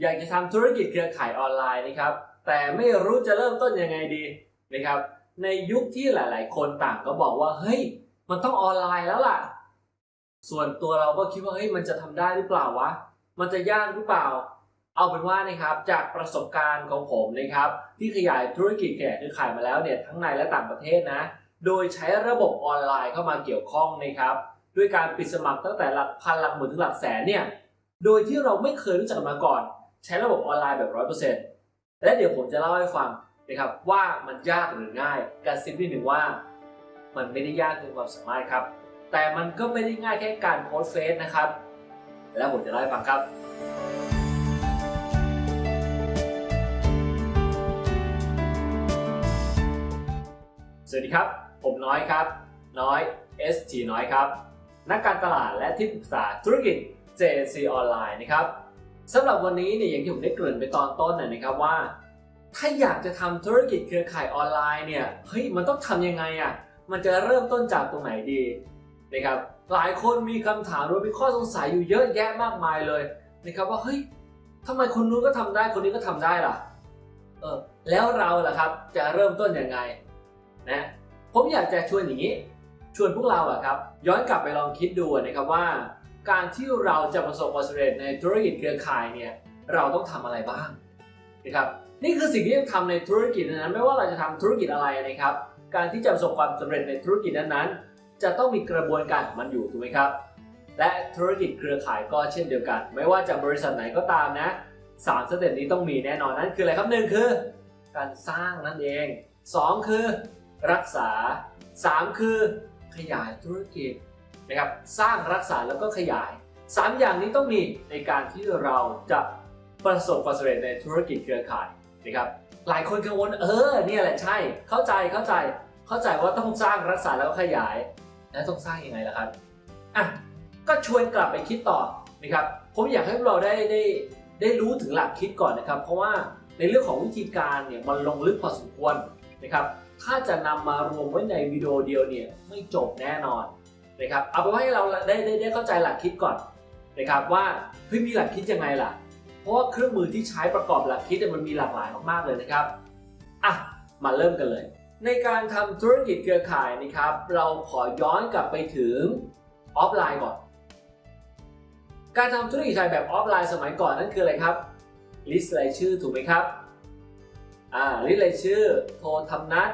อยากจะทำธุรกิจเครือข่ายออนไลน์นะครับ แต่ไม่รู้จะเริ่มต้นยังไงดีนะครับ ในยุคที่หลาย ๆ คนต่างก็บอกว่าเฮ้ย มันต้องออนไลน์แล้วล่ะ ส่วนตัวเราก็คิดว่าเฮ้ยมันจะทำได้หรือเปล่าวะมันจะยากหรือเปล่า เอาเป็นว่านะครับจากประสบการณ์ของผมนะครับ ที่ขยายธุรกิจแข่เครือข่ายมาแล้วเนี่ยทั้งในและต่างประเทศนะ โดยใช้ระบบออนไลน์เข้ามาเกี่ยวข้องนะครับ ด้วยการปิดสมัครตั้งแต่หลักพันหลักหมื่นถึงหลักแสนเนี่ยโดยที่เราไม่เคยรู้จักมาก่อน ใช้ระบบออนไลน์แบบร้อยเปอร์เซ็นต์และเดี๋ยวผมจะเล่าให้ฟังนะครับว่ามันยากหรือง่ายการซิมนิดหนึ่งว่า มันไม่ได้ยากเกินความสามารถครับ แต่มันก็ไม่ได้ง่ายแค่การโพสเฟซนะครับ แล้วผมจะเล่าให้ฟังครับสวัสดีครับ ผมน้อยครับ น้อย ST น้อยครับ นักการตลาดและที่ปรึกษาธุรกิจ JC ออนไลน์นะครับ สำหรับวันนี้เนี่ยอย่างที่ผมได้เกริ่นไปตอนต้นนะนะครับว่า ถ้าอยากจะทำธุรกิจเครือข่ายออนไลน์เนี่ยเฮ้ยมันต้องทำยังไงอะ่ะมันจะเริ่มต้นจากตรงไหนดีนะครับหลายคนมีคำถามหรือมีข้อสงสัยอยู่เยอะแยะมากมายเลยนะครับว่าเฮ้ยทำไมคนนู้นก็ทำได้คนนี้ก็ทำได้ล่ะเออแล้วเราล่ะครับจะเริ่มต้นยังไงนะผมอยากจะชวนอย่างนี้ ชวนพวกเราอะครับย้อนกลับไปลองคิดดูนะครับว่า การที่เราจะประสบความสำเร็จในธุรกิจเครือข่ายเนี่ยเราต้องทำอะไรบ้างนะครับนี่คือสิ่งที่ต้องทำในธุรกิจนั้น ไม่ว่าเราจะทำธุรกิจอะไรนะครับ การที่จะประสบความสำเร็จในธุรกิจนั้นๆ จะต้องมีกระบวนการของมันอยู่ถูกไหมครับ และธุรกิจเครือข่ายก็เช่นเดียวกัน ไม่ว่าจะบริษัทไหนก็ตามนะสามสเต็ปนี้ต้องมีแน่นอนนั่นคืออะไรครับหนึ่งคือ การสร้างนั่นเองสองคือ รักษาสามคือ ขยายธุรกิจ นะครับสร้างรักษาแล้วก็ขยาย 3 อย่างนี้ต้องมีในการที่เราจะประสบความสำเร็จในธุรกิจเครือข่ายนะครับหลายคนกังวลเออเนี่ยแหละใช่ เข้าใจเข้าใจเข้าใจว่าต้องสร้างรักษาแล้วก็ขยาย แล้วต้องสร้างยังไงล่ะครับอะก็ชวนกลับไปคิดต่อนะครับผมอยากให้เราได้ได้ได้รู้ถึงหลักคิดก่อนนะครับ เพราะว่าในเรื่องของวิธีการเนี่ยมันลงลึกพอสมควรนะครับ ถ้าจะนำมารวมไว้ในวิดีโอเดียวเนี่ยไม่จบแน่นอน นะครับเอาไปนว่าให้เราได้ได้ได้เข้าใจหลักคิดก่อนนะครับว่าเฮ้ยมีหลักคิดยังไงล่ะ เพราะว่าเครื่องมือที่ใช้ประกอบหลักคิดมันมีหลากหลายมากๆเลยนะครับอะมาเริ่มกันเลย ในการทำธุรกิจเครือข่ายนะครับ เราขอย้อนกลับไปถึงออฟไลน์ก่อน การทำธุรกิจขายแบบออฟไลน์สมัยก่อนนั่นคืออะไรครับลิสต์รายชื่อถูกไหมครับอ่าลิสต์รายชื่อโทรทำนัด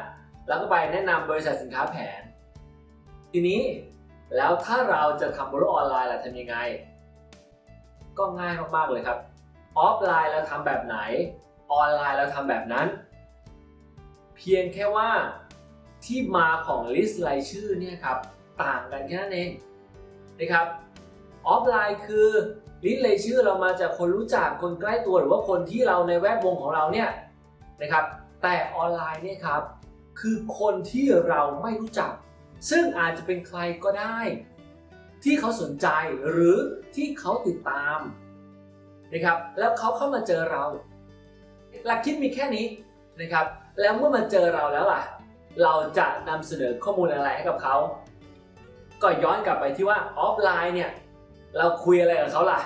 แล้วก็ไปแนะนำบริษัทสินค้าแผน ทีนี้ แล้วถ้าเราจะทำบริษัทออนไลน์ล่ะทำยังไง ก็ง่ายมากๆเลยครับ ออฟไลน์เราทำแบบไหน ออนไลน์เราทำแบบนั้น เพียงแค่ว่าที่มาของลิสต์รายชื่อเนี่ยครับต่างกันแค่นั้นเองนะครับออฟไลน์คือลิสต์รายชื่อเรามาจากคนรู้จักคนใกล้ตัวหรือว่าคนที่เราในแวดวงของเราเนี่ยนะครับ แต่ออนไลน์เนี่ยครับคือคนที่เราไม่รู้จัก ซึ่งอาจจะเป็นใครก็ได้ ที่เขาสนใจหรือที่เขาติดตามนะครับแล้วเขาเข้ามาเจอเรา หลักคิดมีแค่นี้นะครับแล้วเมื่อมาเจอเราแล้วล่ะ เราจะนำเสนอข้อมูลอะไรให้กับเขาก็ย้อนกลับไปที่ว่าออฟไลน์เนี่ยเราคุยอะไรกับเขาล่ะ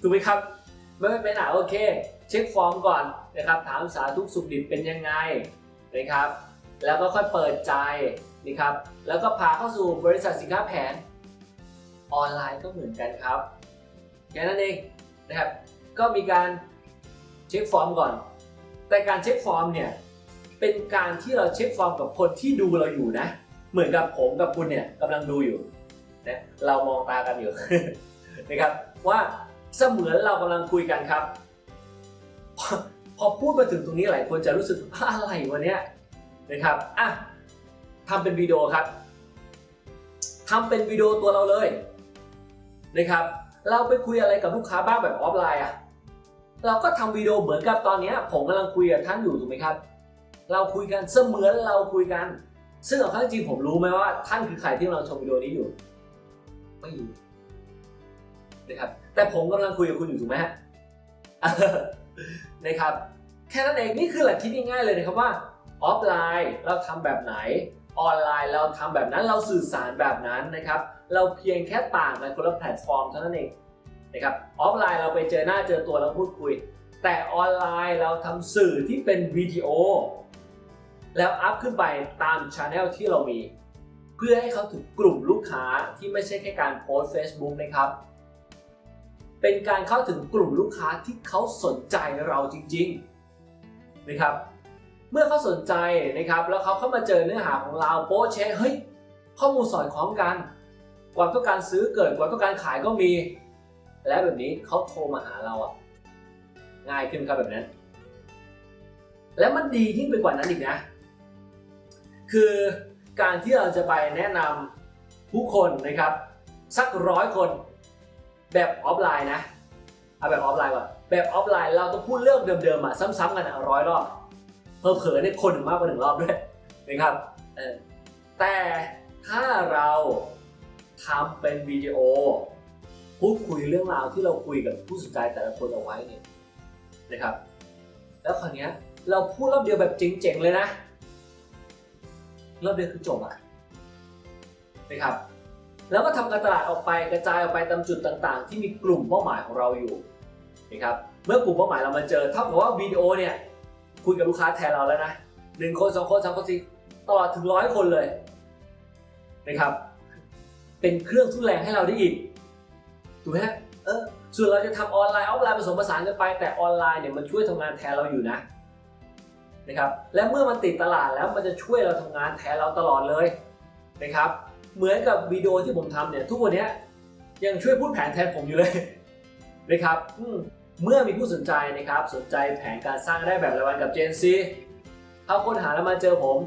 ถูกไหมครับไม่เป็นอะโอเค เช็คฟอร์มก่อนนะครับถามสาทุกสุขดิบเป็นยังไงนะครับ แล้วก็ค่อยเปิดใจนะครับแล้วก็พาเข้าสู่บริษัทสินค้าแผน ออนไลน์ก็เหมือนกันครับแค่นั้นเองนะครับก็มีการเช็คฟอร์มก่อน แต่การเช็คฟอร์มเนี่ยเป็นการที่เราเช็คฟอร์มกับคนที่ดูเราอยู่นะ เหมือนกับผมกับคุณเนี่ยกำลังดูอยู่นะเรามองตากันอยู่นะครับว่าเสมือนเรากำลังคุยกันครับ พอพูดมาถึงตรงนี้หลายคนจะรู้สึกอะไรวะเนี้ย นะครับอะทำเป็นวิดีโอครับทำเป็นวิดีโอตัวเราเลยนะครับ เราไปคุยอะไรกับลูกค้าบ้างแบบออฟไลน์อะเราก็ทำวิดีโอเหมือนกับตอนนี้ผมกำลังคุยกับท่านอยู่ถูกไหมครับ เราคุยกันเสมือนเราคุยกัน ซึ่งเอาเข้าจริงผมรู้ไหมว่า ท่านคือใครที่กำลังชมวิดีโอนี้อยู่ ไม่รู้นะครับ แต่ผมกำลังคุยกับคุณอยู่ถูกไหมฮะนะครับ แค่นั้นเองนี่คือหลักคิดง่ายๆเลยนะครับว่า ออฟไลน์เราทำแบบไหน ออนไลน์เราทำแบบนั้นเราสื่อสารแบบนั้นนะครับ เราเพียงแค่ต่างกันคนละแพลตฟอร์มเท่านั้นเองนะครับออฟไลน์เราไปเจอหน้าเจอตัวแล้วพูดคุย แต่ออนไลน์เราทำสื่อที่เป็นวิดีโอ แล้วอัพขึ้นไปตามช anel ที่เรามี เพื่อให้เขาถึงกลุ่มลูกค้าที่ไม่ใช่แค่การโพสต์ Facebook นะครับเป็นการเข้าถึงกลุ่มลูกค้าที่เขาสนใจเราจริง ๆ นะครับ เมื่อเขาสนใจนะครับแล้วเขาเข้ามาเจอเนื้อหาของเราโป๊เชะเฮ้ยข้อมูลสอดคล้องกันความต้องการซื้อเกิดความต้องการขายก็มี และแบบนี้เขาโทรมาหาเราอะง่ายขึ้นครับแบบนั้น และมันดียิ่งไปกว่านั้นอีกนะ คือการที่เราจะไปแนะนำผู้คนนะครับ สักร้อยคนแบบออฟไลน์นะเอาแบบออฟไลน์ก่อนแบบออฟไลน์เราต้องพูดเรื่องเดิมๆอะซ้ำๆกันอะร้อยรอบ เผลอๆเนี่ยคนหนึ่งมากกว่าหนึ่งรอบด้วยนะครับแต่ถ้าเราทำเป็นวิดีโอ พูดคุยเรื่องราวที่เราคุยกับผู้สนใจแต่ละคนเอาไว้เนี่ยนะครับ แล้วคราวเนี้ยเราพูดรอบเดียวแบบเจ๋งๆเลยนะรอบเดียวคือจบอะนะครับแล้วก็ทำการตลาดออกไปกระจายออกไปตามจุดต่างๆ ที่มีกลุ่มเป้าหมายของเราอยู่นะครับเมื่อกลุ่มเป้าหมายเรามาเจอเท่ากับว่าวิดีโอเนี่ย คุยกับลูกค้าแทนเราแล้วนะหนึ่งคนสองคนสามคนสี่ตลอดถึงร้อยคนเลยนะครับ เป็นเครื่องทุนแรงให้เราได้อีกถูกไหมฮะเออส่วนเราจะทำออนไลน์ออฟไลน์ผสมผสานกันไป แต่ออนไลน์เนี่ยมันช่วยทำงานแทนเราอยู่นะนะครับ และเมื่อมันติดตลาดแล้วมันจะช่วยเราทำงานแทนเราตลอดเลยนะครับ เหมือนกับวิดีโอที่ผมทำเนี่ยทุกวันนี้ยยังช่วยพูดแผนแทนผมอยู่เลยนะครับอืม เมื่อมีผู้สนใจนะครับ สนใจแผนการสร้างได้แบบรายวันกับ Gen Z เขาค้นหาแล้วมาเจอผม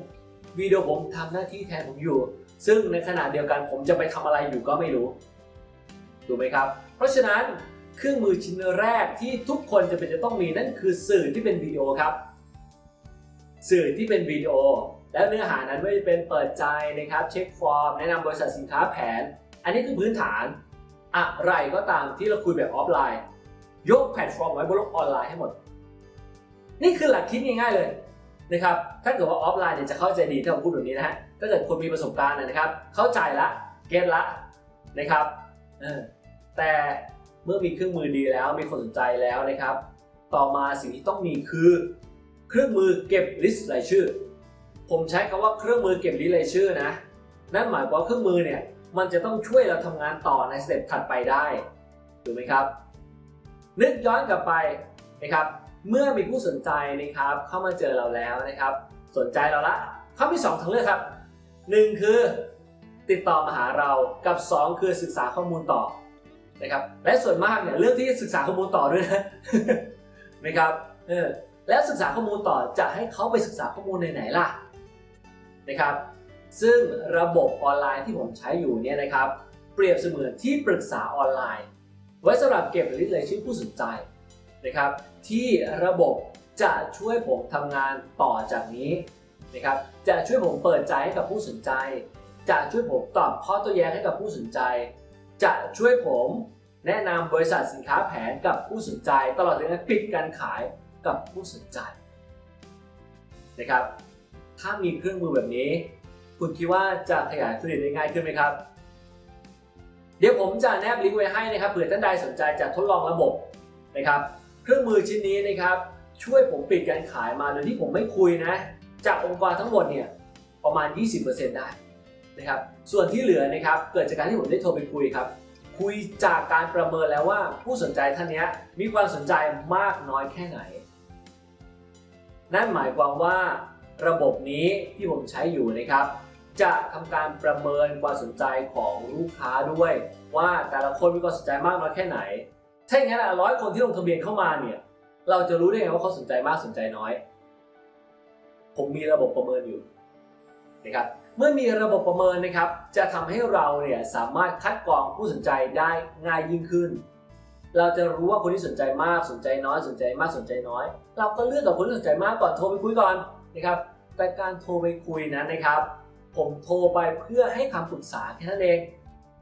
วิดีโอผมทำหน้าที่แทนผมอยู่ ซึ่งในขณะเดียวกันผมจะไปทำอะไรอยู่ก็ไม่รู้ถูกไหมครับ เพราะฉะนั้นเครื่องมือชิ้นแรกที่ทุกคนจะเป็นจะต้องมีนั่นคือสื่อที่เป็นวิดีโอครับ สื่อที่เป็นวิดีโอ แล้วเนื้อหานั้นไม่ว่าจะเป็นเปิดใจนะครับ เช็คฟอร์ม แนะนำบริษัทสินค้าแผน อันนี้คือพื้นฐาน อะไรก็ตามที่เราคุยแบบออฟไลน์ ยกแพลตฟอร์มไว้บนโลกออนไลน์ให้หมด นี่คือหลักคิดง่ายๆเลยนะครับ ถ้าเกิดว่าออฟไลน์เนี่ยจะเข้าใจดีถ้าผมพูดแบบนี้นะฮะ ถ้าเกิดคนมีประสบการณ์นะครับ เข้าใจละเก็ตละนะครับแต่เมื่อมีเครื่องมือดีแล้วมีคนสนใจแล้วนะครับ ต่อมาสิ่งที่ต้องมีคือเครื่องมือเก็บลิสต์รายชื่อ ผมใช้คำว่าเครื่องมือเก็บลิสต์รายชื่อนะ นั่นหมายความว่าเครื่องมือเนี่ยมันจะต้องช่วยเราทำงานต่อในสเต็ปถัดไปได้ถูกไหมครับ นึกย้อนกลับไปนะครับเมื่อมีผู้สนใจนะครับเข้ามาเจอเราแล้วนะครับ สนใจเราละเขามีสองทางเลือกครับหนึ่งคือติดต่อมาหาเรากับ 2 คือศึกษาข้อมูลต่อนะครับและส่วนมากเนี่ยเลือกที่ศึกษาข้อมูลต่อด้วยนะนะครับเออแล้วศึกษาข้อมูลต่อจะให้เขาไปศึกษาข้อมูลไหนๆล่ะนะครับ ซึ่งระบบออนไลน์ที่ผมใช้อยู่เนี่ยนะครับ เปรียบเสมือนที่ปรึกษาออนไลน์ ไว้สำหรับเก็บลิสต์รายชื่อผู้สนใจนะครับ ที่ระบบจะช่วยผมทำงานต่อจากนี้นะครับจะช่วยผมเปิดใจให้กับผู้สนใจ จะช่วยผมตอบข้อโต้แย้งให้กับผู้สนใจ จะช่วยผมแนะนำบริษัทสินค้าแผนกับผู้สนใจ ตลอดถึงปิดการขายกับผู้สนใจนะครับถ้ามีเครื่องมือแบบนี้ คุณคิดว่าจะขยายธุรกิจได้ง่ายขึ้นไหมครับ เดี๋ยวผมจะแนบลิงก์ไว้ให้นะครับเผื่อท่านใดสนใจจะทดลองระบบนะครับ เครื่องมือชิ้นนี้นะครับช่วยผมปิดการขายมาโดยที่ผมไม่คุยนะ จากองค์กรทั้งหมดเนี่ยประมาณ 20%ได้นะครับ ส่วนที่เหลือนะครับเกิดจากการที่ผมได้โทรไปคุยครับคุยจากการประเมินแล้วว่าผู้สนใจท่านนี้มีความสนใจมากน้อยแค่ไหน นั่นหมายความว่าระบบนี้ที่ผมใช้อยู่นะครับ จะทำการประเมินความสนใจของลูกค้าด้วย ว่าแต่ละคนมีความสนใจมากน้อยแค่ไหนถ้าอย่างนั้นร้อยคนที่ลงทะเบียนเข้ามาเนี่ยเราจะรู้ได้ไงว่าเขาสนใจมากสนใจน้อย ผมมีระบบประเมินอยู่นะครับเมื่อมีระบบประเมินนะครับ จะทำให้เราเนี่ยสามารถคัดกรองผู้สนใจได้ง่ายยิ่งขึ้น เราจะรู้ว่าคนที่สนใจมากสนใจน้อยสนใจมากสนใจน้อย เราก็เลือกกับคนที่สนใจมากก่อนโทรไปคุยก่อนนะครับแต่การโทรไปคุยนั้นนะครับ ผมโทรไปเพื่อให้คำปรึกษาแค่นั้นเอง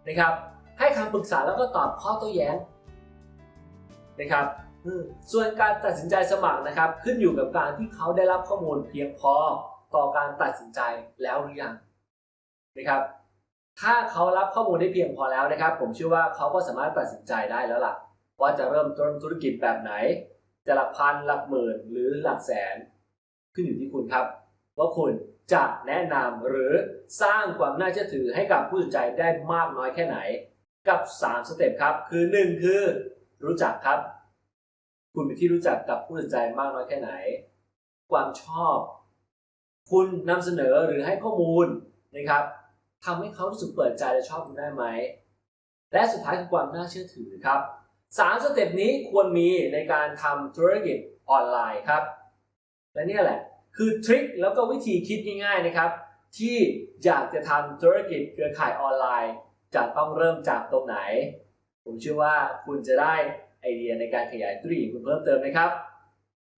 นะครับ ให้คำปรึกษาแล้วก็ตอบข้อโต้แย้งนะครับส่วนการตัดสินใจสมัครนะครับ ขึ้นอยู่กับการที่เขาได้รับข้อมูลเพียงพอต่อการตัดสินใจแล้วหรือยังนะครับ ถ้าเขารับข้อมูลได้เพียงพอแล้วนะครับ ผมเชื่อว่าเขาก็สามารถตัดสินใจได้แล้วล่ะ ว่าจะเริ่มต้นธุรกิจแบบไหน จะหลักพันหลักหมื่นหรือหลักแสน ขึ้นอยู่ที่คุณครับ ว่าคุณ จะแนะนำหรือสร้างความน่าเชื่อถือให้กับผู้สนใจได้มากน้อยแค่ไหน กับ 3 สเต็ปครับ คือ 1 คือ รู้จักครับ คุณเป็นที่รู้จักกับผู้สนใจมากน้อยแค่ไหน ความชอบ คุณนำเสนอหรือให้ข้อมูลนะครับทำให้เขารู้สึกเปิดใจและชอบคุณได้ไหม และสุดท้ายคือความน่าเชื่อถือครับสามสเต็ปนี้ควรมีในการทำธุรกิจออนไลน์ครับ และนี่แหละ คือทริคแล้วก็วิธีคิดง่ายๆนะครับ ที่อยากจะทำธุรกิจเครือข่ายออนไลน์ จะต้องเริ่มจากตรงไหน ผมเชื่อว่าคุณจะได้ไอเดียในการขยายธุรกิจคุณเพิ่มเติมนะครับ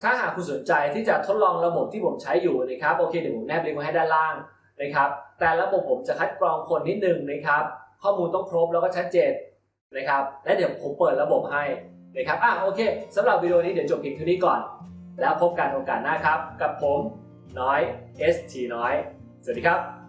ถ้าหากคุณสนใจที่จะทดลองระบบที่ผมใช้อยู่นะครับโอเคเดี๋ยวผมแนบลิงก์ไว้ให้ด้านล่างนะครับ แต่ระบบผมจะคัดกรองคนนิดนึงนะครับ ข้อมูลต้องครบแล้วก็ชัดเจนนะครับ และเดี๋ยวผมเปิดระบบให้นะครับอะโอเคสำหรับวิดีโอนี้เดี๋ยวจบเพียงเท่านี้ก่อน แล้วพบกันโอกาสหน้าครับ กับผมน้อย ST น้อย สวัสดีครับ